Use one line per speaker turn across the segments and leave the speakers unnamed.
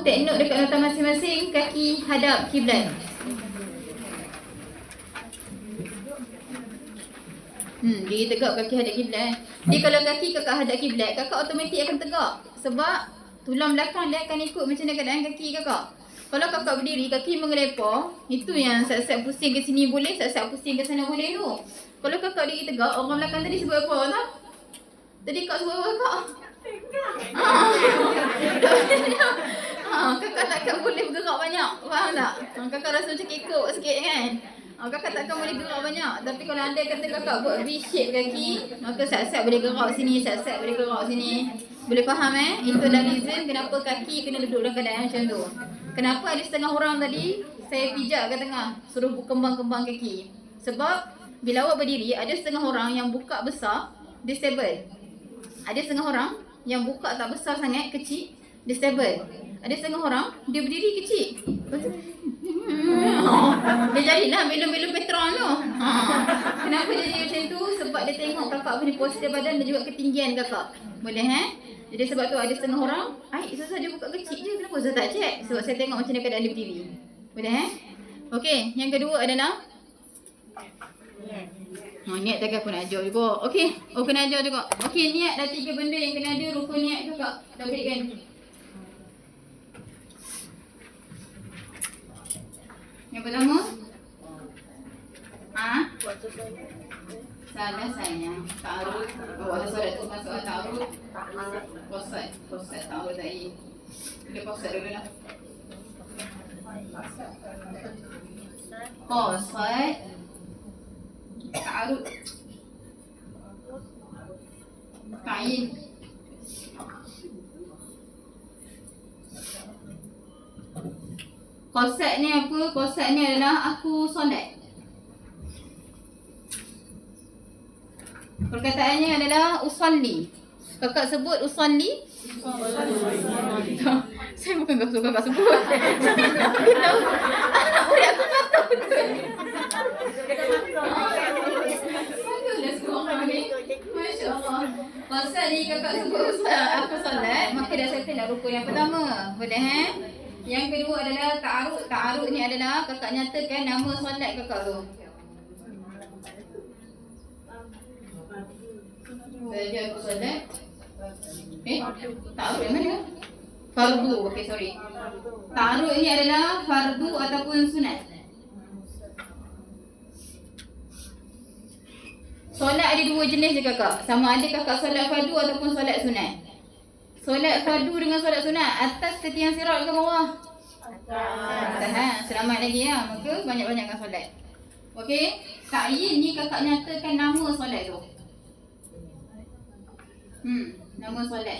Take note dekat nota masing-masing kaki hadap kiblat. Hmm, diri tegak kaki hadap kiblat. Jadi kalau kaki kakak hadap kiblat, kakak automatik akan tegak. Sebab tulang belakang dia akan ikut macam mana keadaan kaki kakak. Kalau kakak berdiri, kaki mengelepar, itu yang saat-saat pusing ke sini boleh, saat-saat pusing ke sana boleh tu. Kalau kakak diri tegak, orang belakang tadi sebut apa tau? Tadi kak sebut apa kak? Ah. Ha, kakak takkan boleh bergerak banyak. Faham tak? Ha, kakak rasa macam kekok sikit kan? Ha, kakak takkan boleh gerak banyak. Tapi kalau anda kata kakak buat V-shape kaki, maka sat-sat boleh gerak sini, sat-sat boleh gerak sini. Boleh faham eh? Itu adalah reason kenapa kaki kena duduk dalam keadaan macam tu. Kenapa ada setengah orang tadi, saya pijak ke tengah, suruh kembang-kembang kaki. Sebab bila awak berdiri, ada setengah orang yang buka besar, dia stable. Ada setengah orang yang buka tak besar sangat, kecil, dia stable. Ada setengah orang, dia berdiri kecil. Dia jadilah belon-belon petrol tu. Ha. Kenapa dia jadi macam tu? Sebab dia tengok kakak punya postur badan dan juga ketinggian kakak. Boleh eh? Jadi sebab tu ada setengah orang, ai susah dia buka kecil je. Kenapa saya tak check? Sebab saya tengok macam mana keadaan dia berdiri. Boleh eh? Okey, yang kedua adalah Ha, niat takkan aku nak ajar juga. Okey, oh kena ajar juga. Okey, niat dah tiga benda yang kena ada. Rukun niat kakak. Dah berikan. Pertama? Ha? Salah saya Ta'arud Oh ada surat tu masuk Ta'arud Posat Posat Ta'arud tadi. Kita posat dulu lah. Posat Ta'arud Ta'in Konsep ni apa? Konsep ni adalah aku solat. Perkataannya adalah usalli. Kakak sebut usalli. Saya bukan kakak suka kakak sebut. Aku tahu. Aku semua orang ni. Masya Allah. Konsep ni kakak sebut. Aku solat. Maka dah settle dah rukun yang pertama. Boleh eh? Yang kedua adalah ta'aruk. Ta'aruk ni adalah kakak nyatakan nama solat kakak tu. Saja aku solat. Eh, ta'aruk yang mana? Fardu. Okay, sorry. Ta'aruk ni adalah fardu ataupun sunat. Solat ada dua jenis je kakak. Sama ada kakak solat fardu ataupun solat sunat. Solat fardu dengan solat sunat atas ketiang sirat ke bawah? Atas. Ha, selamat lagi ya. Maka banyak-banyakkan solat. Okey. Ta'yin ni kakak nyatakan nama solat tu. Hmm, nama solat.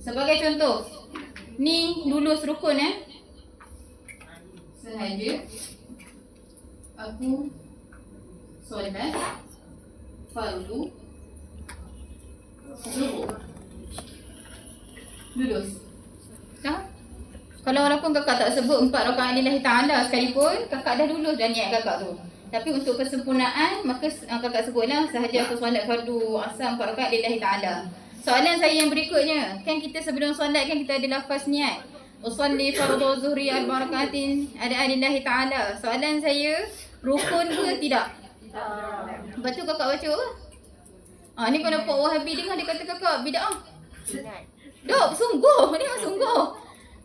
Sebagai contoh. Ni lulus rukun eh. Sahaja aku solat fardu lulus. Kalau walaupun kakak tak sebut empat rakaat lillahi ta'ala sekalipun, kakak dah lulus dah niat kakak tu. Tapi untuk kesempurnaan, maka uh, kakak sebutlah sahaja aku solat fardu asam empat rakaat lillahi ta'ala. Soalan saya yang berikutnya, kan kita sebelum solat kan kita ada lafaz niat. Usalli fardu zuhri arba rakaatin ada lillahi ta'ala. Soalan saya, rukun ke tidak? Lepas tu kakak baca apa? Ah, ni kalau Pak Wahabi dengar dia kata kakak bid'ah. Dok, sungguh. Ni memang sungguh.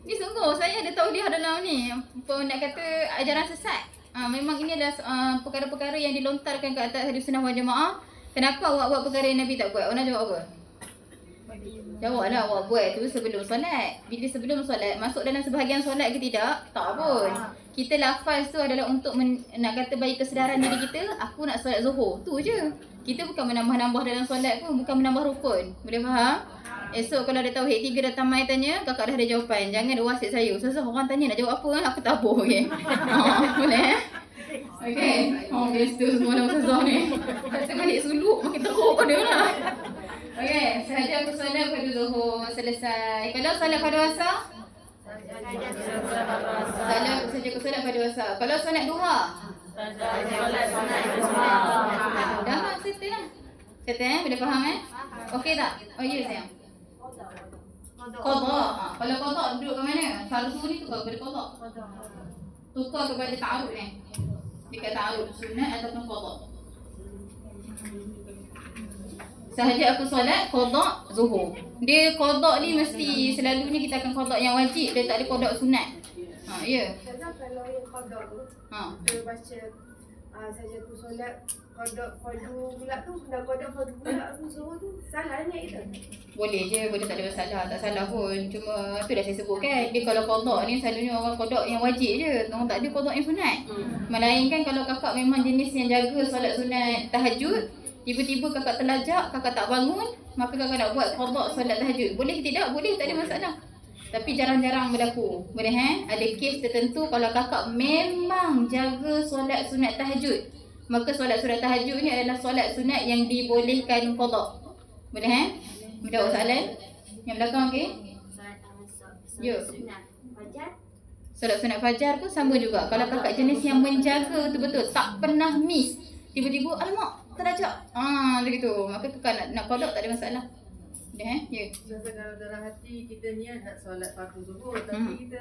Ni sungguh. Saya ada tahu dia dalam ni. Apa nak kata ajaran sesat. Ha, memang ini adalah uh, perkara-perkara yang dilontarkan ke atas hadis sunnah wal jamaah. Kenapa awak buat perkara yang Nabi tak buat? Awak nak jawab apa? Jawablah awak buat tu sebelum solat. Bila sebelum solat, masuk dalam sebahagian solat ke tidak? Tak pun. Kita lafaz tu adalah untuk men, nak kata bagi kesedaran diri kita, aku nak solat zuhur. Tu je. Kita bukan menambah-nambah dalam solat pun, bukan menambah rukun. Boleh faham? Esok kalau ada tauhid tiga datang mai tanya, kakak dah ada jawapan. Jangan ada wasit saya. Susah orang tanya nak jawab apa kan, aku tabur okey. oh, boleh eh? Okey. Oh, biasa semua nama susah ni. Tengah ni suluk makin teruk pada lah. Okey, sahaja aku solat pada zuhur selesai. Kalau solat pada asar? Salat saja aku solat pada asar. Kalau solat duha? Dah lah, settle lah. Settle eh? Boleh faham eh? Okey tak? Oh, ya sayang. Qadha. Ha, kalau qadha duduk ke mana? Ni tukar kepada qadha.
Qadha.
Tukar kepada ta'arud ni. Dekat ta'arud sunat ataupun qadha. Sahaja aku solat qadha zuhur. Dia qadha ni mesti selalunya kita akan qadha yang wajib dia tak ada qadha sunat. Ha ya.
Kadang kalau yang kodok tu,
Ha.
kita baca ah, saja aku solat kodok fardu pula tu, dah kodok fardu pula aku suruh tu, salah niat kita.
Boleh je, boleh tak ada masalah, tak salah pun. Cuma tu dah saya sebut kan, dia kalau kodok ni selalunya orang kodok yang wajib je. Orang tak ada kodok yang sunat. Melainkan kalau kakak memang jenis yang jaga solat sunat tahajud, tiba-tiba kakak terlajak, kakak tak bangun, maka kakak nak buat kodok solat tahajud. Boleh tidak? Boleh, tak ada masalah. Tapi jarang-jarang berlaku. Boleh eh? Ada kes tertentu kalau kakak memang jaga solat sunat tahajud. Maka solat sunat tahajud ni adalah solat sunat yang dibolehkan kodok. Boleh eh? Menjawab soalan? Yang belakang okey? Ya. Solat sunat fajar pun sama juga. Kalau kakak jenis yang menjaga betul-betul, tak pernah miss. Tiba-tiba, alamak, terlajak. Ah, macam gitu. Maka kakak nak, nak kodok tak ada masalah. Eh? Ya.
Biasa kalau dalam hati kita niat nak solat fardu zuhur
Hmm.
tapi kita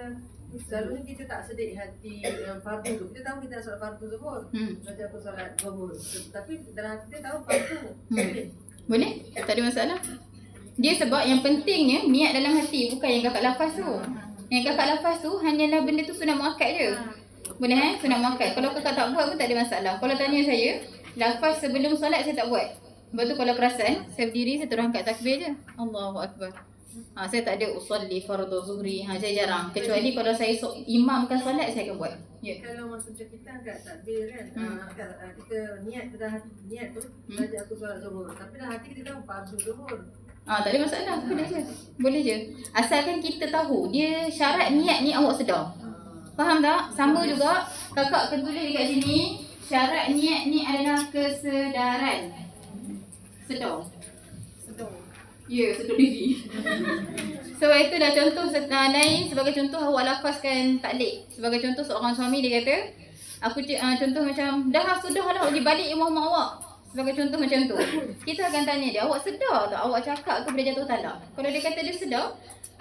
selalunya kita tak sedik hati yang fardu tu. Kita tahu kita nak solat fardu zuhur.
Hmm.
Saja aku solat zuhur. Tapi dalam hati kita tahu fardu.
Hmm.
Boleh.
Boleh? Tak ada masalah. Dia sebab yang pentingnya niat dalam hati bukan yang kakak lafaz tu. Yang kakak lafaz tu hanyalah benda tu sunat muakkad je. Boleh eh? Sunat muakkad. Kalau kakak tak buat pun tak ada masalah. Kalau tanya saya, lafaz sebelum solat saya tak buat. Lepas tu kalau perasan, saya berdiri saya terus angkat takbir je. Allahu Akbar. Ha, saya tak ada usalli fardu zuhri. Ha, saya jarang. Kecuali kalau saya so, imamkan solat, saya akan buat. Ya.
Kalau masa macam kita angkat takbir kan,
Hmm.
angkat, ah, kita niat dalam hati niat tu
Hmm.
saja aku solat zuhur. Tapi dalam hati kita tahu fardu zuhur.
Ah, tak ada masalah. Boleh je. Boleh je. Asalkan kita tahu dia syarat niat ni awak sedar.
Ah.
Faham tak? Sama juga kakak akan tulis dekat sini syarat niat ni adalah kesedaran. Sedar.
Sedang.
Ya, sedar diri. Sebab itu dah contoh uh, lain sebagai contoh awak lafazkan taklid. Sebagai contoh seorang suami dia kata, aku uh, contoh macam dah sudah lah pergi balik rumah mak awak. Sebagai contoh macam tu. Kita akan tanya dia, awak sedar tak awak cakap ke bila jatuh talak? Kalau dia kata dia sedar,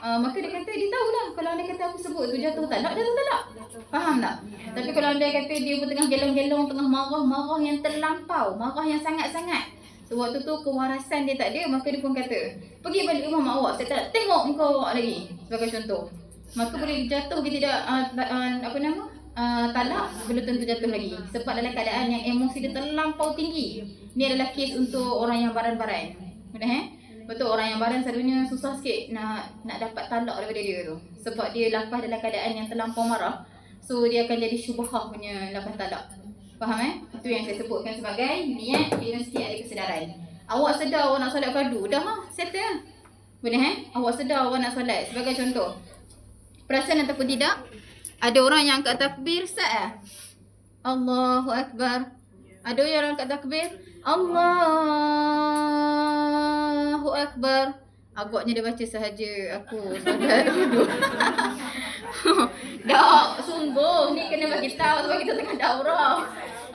uh, maka dia kata dia tahulah kalau anda kata aku sebut tu jatuh talak, jatuh talak. Faham tak? Tapi kalau anda kata dia pun tengah gelong-gelong, tengah marah-marah yang terlampau, marah yang sangat-sangat. Sewaktu tu kewarasan dia tak ada, maka dia pun kata, pergi balik rumah mak awak, saya tak tengok muka awak lagi. Sebagai contoh. Maka boleh jatuh ke tidak, uh, uh, apa nama, uh, talak, belum tentu jatuh lagi. Sebab dalam keadaan yang emosi dia terlampau tinggi. Ni adalah kes untuk orang yang baran-baran. Betul eh? Betul orang yang baran selalunya susah sikit nak nak dapat talak daripada dia tu. Sebab dia lafaz dalam keadaan yang terlampau marah. So dia akan jadi syubhah punya lafaz talak. Faham eh? Itu yang saya sebutkan sebagai niat dia mesti ada kesedaran. Awak sedar awak nak solat fardu, dah lah, settle. Boleh eh? Awak sedar awak nak solat. Sebagai contoh. Perasan ataupun tidak, ada orang yang angkat takbir sat eh? Allahu Akbar. Ada orang angkat takbir. Allahu Akbar. Agaknya dia baca sahaja aku. Dak, sungguh ni kena bagi tahu sebab kita tengah daurah.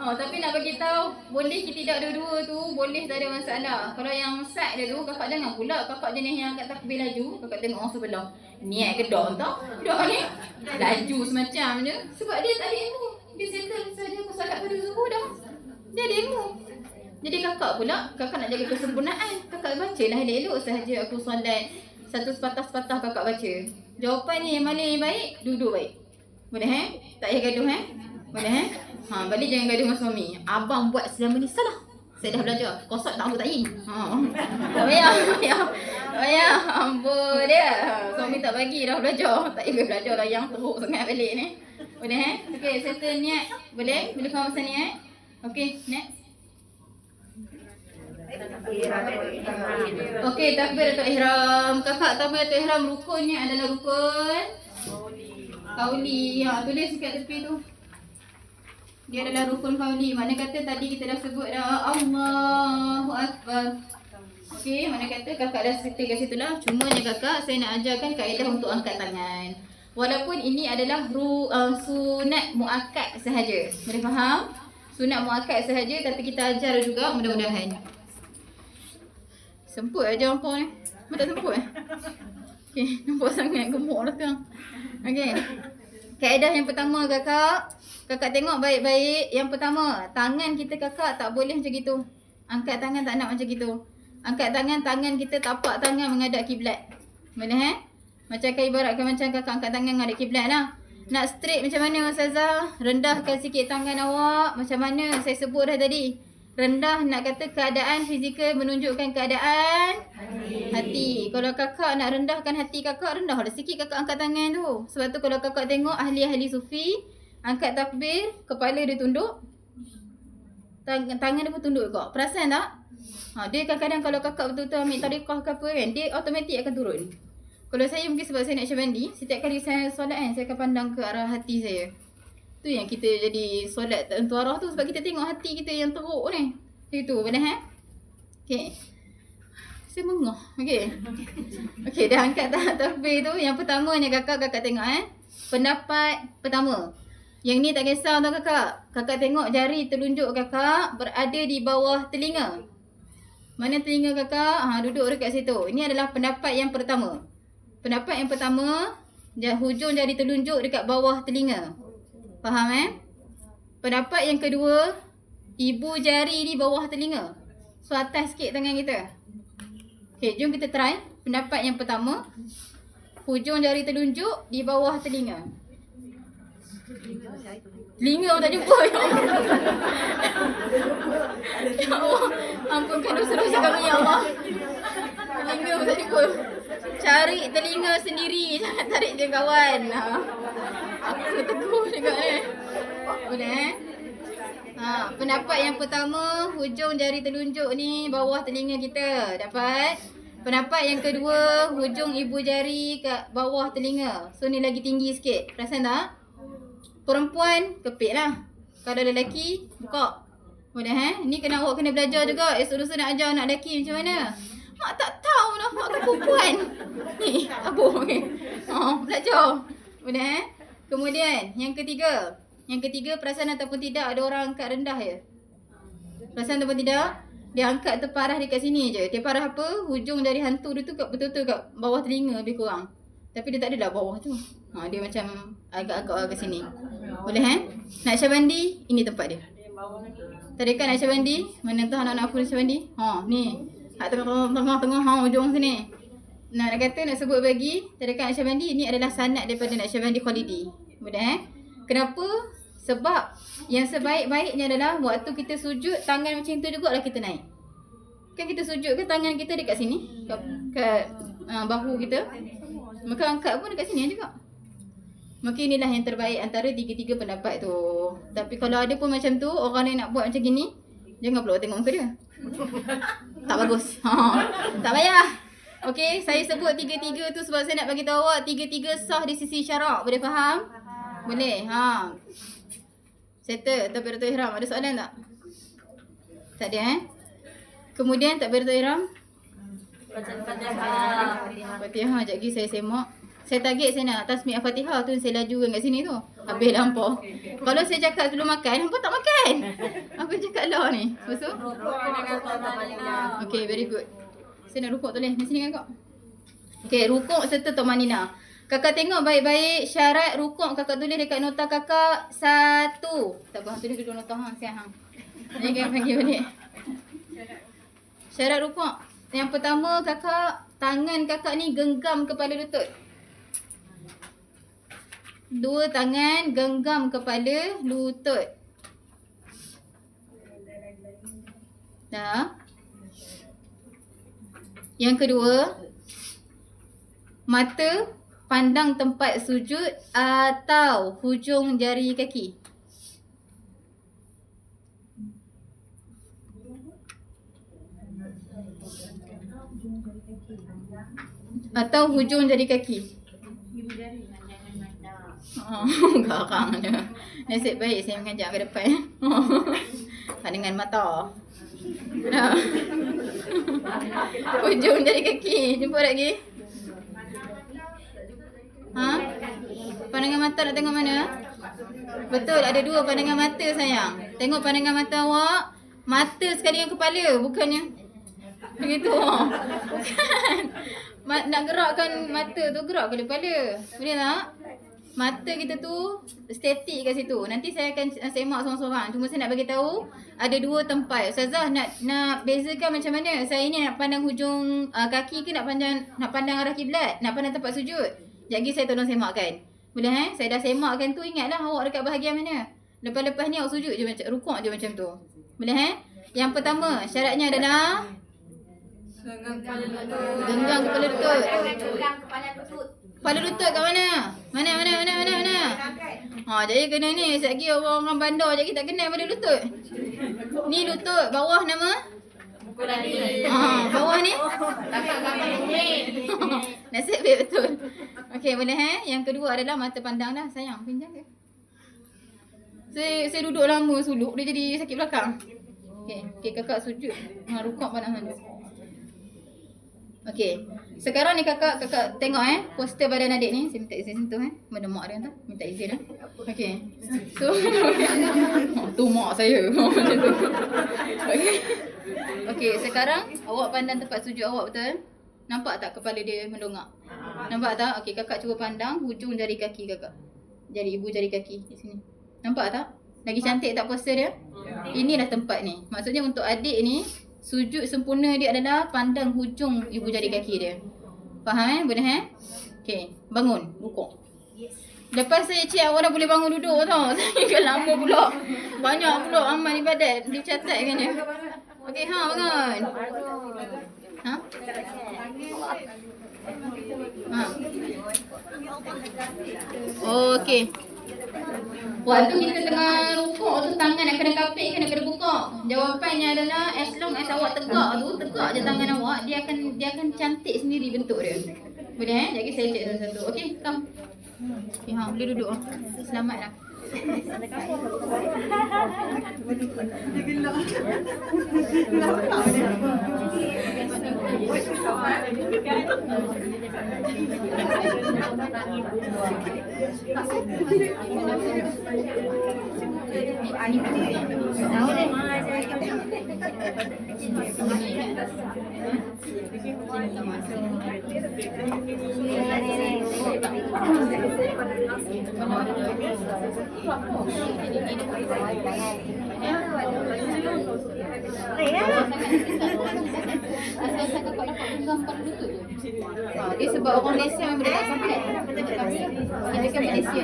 Oh, tapi nak bagi tahu boleh ke tidak dua-dua tu boleh tak ada masalah. Kalau yang sat dia tu kakak jangan pula kakak jenis yang angkat takbir laju, kakak tengok orang sebelah. Niat ke dak tau? Dak ni laju semacam je sebab dia tak ada ilmu. Dia settle saja aku solat pada subuh dah. Dia ada ilmu. Jadi kakak pula, kakak nak jaga kesempurnaan. Kakak bacalah elok-elok sahaja aku solat. Satu sepatah-sepatah kakak baca. Jawapan ni yang mana yang baik, duduk baik. Boleh eh? Tak payah gaduh eh? Boleh eh? Ha, balik jangan gaduh dengan suami. Abang buat selama ni salah. Saya dah belajar. Kosot tak ambil tak ingin. Ha. Tak payah. Tak payah. Tak payah. Ampun dia. Ha, Suami tak bagi dah belajar. Tak payah belajar lah yang teruk sangat balik ni. Boleh eh? Okey, settle niat. Boleh? Boleh faham pasal niat? Okey, next. Okey, takbir atau ihram. Kakak takbir atau ihram rukunnya adalah rukun kauli. Ha, tulis dekat tepi tu. Dia adalah rukun kauli. Mana kata tadi kita dah sebut dah Allahu Akbar. Okey, mana kata kakak dah cerita kat situ lah. Cumanya kakak saya nak ajarkan kaedah untuk angkat tangan. Walaupun ini adalah ru, uh, sunat muakkad sahaja. Boleh faham? Sunat muakkad sahaja tapi kita ajar juga mudah-mudahan. Semput aja orang ni. Memang tak semput eh? Okay, nampak sangat gemuk dah sekarang. Okay. Kaedah yang pertama kakak. Kakak tengok baik-baik. Yang pertama, tangan kita kakak tak boleh macam gitu. Angkat tangan tak nak macam gitu. Angkat tangan, tangan kita tapak tangan menghadap kiblat. Boleh eh? Macam kan ibaratkan macam kakak angkat tangan menghadap kiblat lah. Nak straight macam mana Ustazah? Rendahkan sikit tangan awak. Macam mana saya sebut dah tadi. Rendah nak kata keadaan fizikal menunjukkan keadaan hati. Kalau kakak nak rendahkan hati kakak, rendahlah sikit kakak angkat tangan tu. Sebab tu kalau kakak tengok ahli-ahli sufi, angkat takbir, kepala dia tunduk. Tang tangan dia pun tunduk kak. Perasan tak? Ha, dia kadang-kadang kalau kakak betul-betul ambil tariqah ke apa kan, dia automatik akan turun. Kalau saya mungkin sebab saya nak syabandi, setiap kali saya solat kan, saya akan pandang ke arah hati saya. Tu yang kita jadi solat tak tentu arah tu sebab kita tengok hati kita yang teruk ni. Itu benar eh? Okay. Saya mengah. Okay. Okay, dah angkat tahap takbir tu. Yang pertamanya kakak, kakak tengok eh. Pendapat pertama. Yang ni tak kisah tau kakak. Kakak tengok jari telunjuk kakak berada di bawah telinga. Mana telinga kakak? Ha, duduk dekat situ. Ini adalah pendapat yang pertama. Pendapat yang pertama, hujung jari telunjuk dekat bawah telinga. Faham eh? Pendapat yang kedua, ibu jari di bawah telinga. So atas sikit tangan kita. Okay, jom kita try. Pendapat yang pertama, hujung jari telunjuk di bawah telinga. Telinga pun tak jumpa. Ya Allah. Ampunkan dosa-dosa kami ya Allah. Telinga pun tak jumpa. Cari telinga sendiri. Jangan tarik je kawan. Ha. Aku tegur juga ni. Boleh eh? Ha, pendapat yang pertama, hujung jari telunjuk ni bawah telinga kita. Dapat? Pendapat yang kedua, hujung ibu jari kat bawah telinga. So ni lagi tinggi sikit. Perasan tak? Perempuan, kepit lah. Kalau lelaki, buka. Boleh eh? Ni kena awak kena belajar juga. Esok lusa nak ajar anak lelaki macam mana. Mak tak tahu dah. Mak kan perempuan. Ni, abuh. Okay. Ha, belajar. Boleh eh? Kemudian, yang ketiga. Yang ketiga, perasan ataupun tidak ada orang angkat rendah ya. Perasan ataupun tidak, dia angkat terparah dekat sini je. Dia parah apa? Hujung dari hantu dia tu kat betul-betul kat bawah telinga lebih kurang. Tapi dia tak adalah bawah tu. Ha, dia macam agak-agak ke sini. Boleh eh? Nak syabandi, ini tempat dia. Tadi kan nak syabandi, mana tu anak-anak aku nak syabandi? Ha, ni. Hak tengah-tengah tengah ha hujung sini. Nak nak kata nak sebut bagi, tadi kan Syabandi ini adalah sanad daripada Syabandi Khalidi. Boleh eh? Kenapa? Sebab yang sebaik-baiknya adalah waktu kita sujud, tangan macam tu juga lah kita naik. Kan kita sujud ke tangan kita dekat sini? Kat, kat uh, bahu kita. Maka angkat pun dekat sini juga. Maka inilah yang terbaik antara tiga-tiga pendapat tu. Tapi kalau ada pun macam tu, orang lain nak buat macam gini, jangan pula tengok muka dia. tak bagus. Ha, tak payah. Okey, saya sebut tiga-tiga tu sebab saya nak bagi tahu awak tiga-tiga sah di sisi syarak. Boleh faham? Boleh. Ha. Settle takbiratul ihram. Ada soalan tak? Tak ada eh? Kemudian takbiratul ihram. Fatihah. Sekejap lagi saya semak. Saya target saya nak tasmi Al-Fatihah tu saya laju kat sini tu. Habis lampau. Kalau saya cakap sebelum makan, hampa tak makan. Apa cakap lah ni? Lepas tu? Okay, very good. Saya nak rukuk tulis. Di sini kan kak? Okay, rukuk serta Tok Manina. Kakak tengok baik-baik syarat rukuk kakak tulis dekat nota kakak satu. Tak apa, tulis dulu nota hang siap hang. Ni kan panggil balik. Syarat rukuk. Yang pertama kakak tangan kakak ni genggam kepala lutut. Dua tangan genggam kepala lutut. Dah. Yang kedua, mata pandang tempat sujud atau hujung jari kaki. Atau hujung jari kaki. Oh, garang dia. Nasib baik saya mengajak ke depan. Pandangan mata. Dah. Hujung jari kaki. Jumpa lagi. Ha? Pandangan mata nak tengok mana? Betul, ada dua pandangan mata sayang. Tengok pandangan mata awak. Mata sekali dengan kepala, bukannya begitu. Bukan. Nak gerakkan mata tu gerak ke kepala. Boleh tak? Mata kita tu statik kat situ. Nanti saya akan semak seorang-seorang. Cuma saya nak bagi tahu ada dua tempat. Ustazah nak nak bezakan macam mana? Saya ni nak pandang hujung uh, kaki ke nak pandang nak pandang arah kiblat? Nak pandang tempat sujud? Sekejap lagi saya tolong semakkan. Boleh eh? Saya dah semakkan tu ingatlah awak dekat bahagian mana? Lepas-lepas ni awak sujud je macam rukuk je macam tu. Boleh eh? Yang pertama syaratnya adalah genggam kepala lutut. Kepala lutut kat mana? Mana mana mana mana mana? Ha jadi kena ni sekejap lagi orang orang bandar je kita tak kenal pada lutut. Ni lutut bawah nama? Ha bawah ni? Nasib baik betul. Okey boleh eh? Yang kedua adalah mata pandang dah sayang pinjam ke? Saya saya duduk lama suluk dia jadi sakit belakang. Okey, okey kakak sujud. Ha rukuk pandang sana. Okey. Sekarang ni kakak kakak tengok eh poster badan adik ni. Saya minta izin sentuh eh. Mana mak dia tu? Minta izin eh. Okey. So oh, tu mak saya. Macam tu. Okey. Okey, sekarang awak pandang tempat sujud awak betul? Nampak tak kepala dia mendongak? Nampak tak? Okey, kakak cuba pandang hujung jari kaki kakak. Jari ibu jari kaki di sini. Nampak tak? Lagi cantik tak poster dia? Inilah tempat ni. Maksudnya untuk adik ni sujud sempurna dia adalah pandang hujung ibu jari kaki dia. Faham eh? Boleh eh? Okey, bangun, rukuk. Lepas saya cek awak dah boleh bangun duduk tau. Saya kan lama pula. Banyak pula amal ibadat dicatat kan dia. Okey, ha bangun. Ha? Ha. Okey. Waktu kita tengah rukuk tu tangan nak kena kapit kena kena buka. Jawapannya adalah as long as awak tegak tu, tegak je tangan awak, dia akan dia akan cantik sendiri bentuk dia. Boleh eh? Jadi saya cek satu-satu. Okey, come. Okey, ha, boleh duduk. Selamat dia sebab orang Malaysia memang tak sampai. Kita kan Malaysia.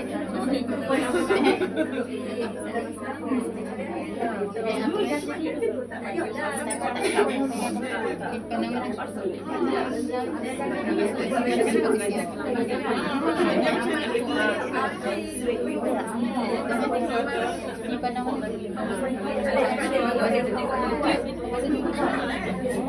Ini pandangan